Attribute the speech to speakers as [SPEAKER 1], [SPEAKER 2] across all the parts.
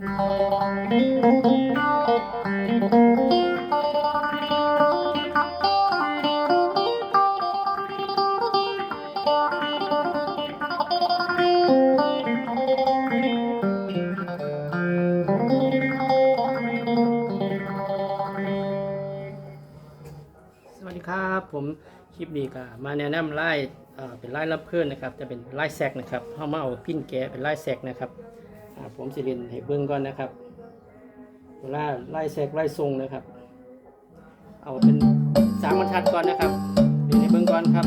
[SPEAKER 1] สวัสดีครับผมคลิปนี้ก็มาแนะนำไล่เป็นไล่รับเพื่อนนะครับ จะเป็นไล่แซกนะครับเข้ามาเอาพิ้นแกะเป็นไล่แซกนะครับ ผมสิรินให้เบื้องก่อนนะครับเวลาไล่แซกไล่ทรงนะครับ เอาเป็นสามบรรทัดก่อนนะครับเรียนให้เบื้องก่อนครับ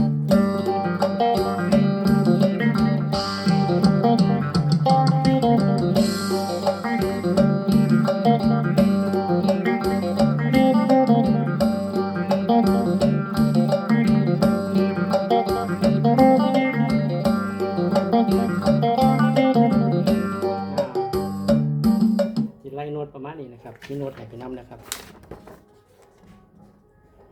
[SPEAKER 1] ล่โน้ตประมาณนี้นะครับที่โน้ตให้ไปนำนะครับ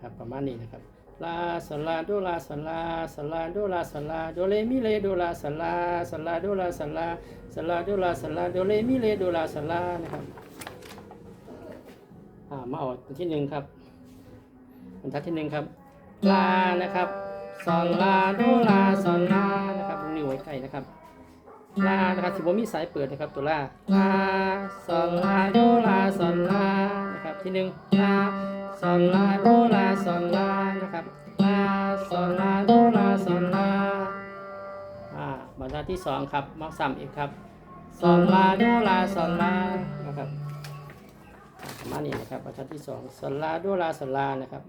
[SPEAKER 1] ครับประมาณนี้นะครับลาสลาโดลาสลาสลาโดลาสลาโดเรมิเลโดลาสลาสลาโดลาสลาสลาโดลาสลาโดเรมิเลโดลาสลานะครับอ่ามาออันที่หนึ่งครับบรรทัดที่หนึ่งครับลานะครับสลาโดลาส ลานะครับสิบมีสายเปิดนะครับตัวลาลาซอลลาโดลาซอลลานะครับที่หนึ่งลาซอลลาโดลาซอลลานะครับลาซอลลาโดลาซอลลาอ่าบรรทัดที่สองครับมาซ้ำอีกครับซอลลาโดลาซอลลานะครับมานี้นะครับบรรทัดที่สองซอลลาโดลาซอลลานะครับ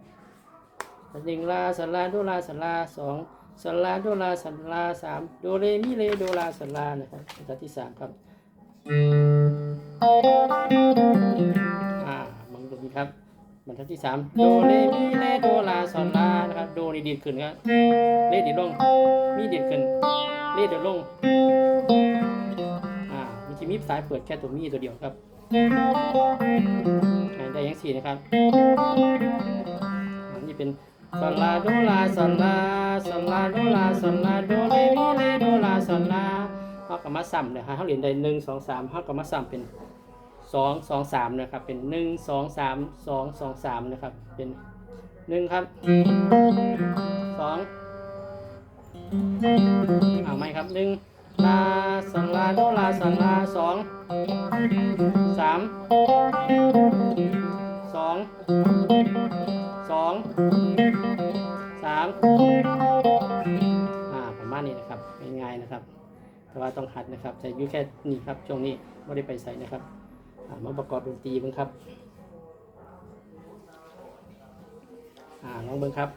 [SPEAKER 1] หนึ่งลาซอลลาโดลาซอลลาสอง ซอลลาโดลาซอลลาสามโดเรมิเลโดลาซอลลานะครับบรรทัดที่สามครับอ่าบังตรงนี้ครับบรรทัดที่สามโดเรมิเลโดลาซอลลานะครับโดนี่ดีดขึ้นครับเลดีดลงมีดีดขึ้นเลดีดลงอ่ามันจะมีสายเปิดแค่ตัวมีตัวเดียวครับอ่าได้ยังสี่นะครับอันนี้เป็นซอลลาโดลาซอลลา ซอลาโดลาซอลาโดเรมิเลโดลาซอลาเขากับมาซ้ำเนี่ยฮะเขาเรียนได้หนึ่งสองสามเขากับมาซ้ำเป็นสองสองสามนะครับ เป็นหนึ่งสองสามสองสองสามนะครับ เป็นหนึ่งครับสองเอาไหมครับหนึ่งลาสลาโดลาสลาสองสามสองสอง อ่าประมาณนี้นะครับง่ายๆนะครับ แต่ว่าต้องหัดนะครับใช้อยู่แค่นี้ครับช่วงนี้ไม่ได้ไปใส่นะครับมาประกอบดนตรีบ้างครับอ่าลองเบิ้งครับ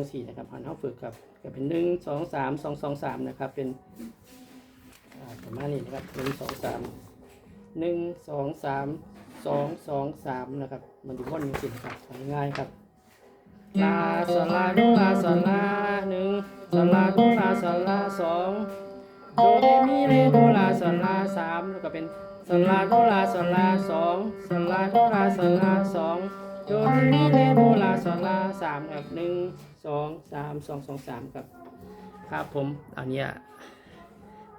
[SPEAKER 1] งสี่นะครับหันเข้าฝึกครับก็เป็นหนึ่งสองสามสองสองสามนะครับ เป็นอ่าประมาณนี้นะครับหนึ่งสองสามหนึ่งสองสามสองสองสามนะครับ มันอยู่วนงสี่นะครับง่ายครับลาสลาโดลาสลาหนึ่งสลาโดลาสลาสองโดเรมิเรโดลาสลาสามแล้วก็เป็นสลาโดลาสลาสองสลาโดลาสลาสองโดเรมิเรโดลาซอลาสามครับหนึ่ง สองสามสองสองสามครับครับผมอันเนี้ย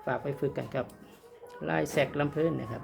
[SPEAKER 1] ฝากไปฝึกกันกับลายแสกลำเพลินนะครับ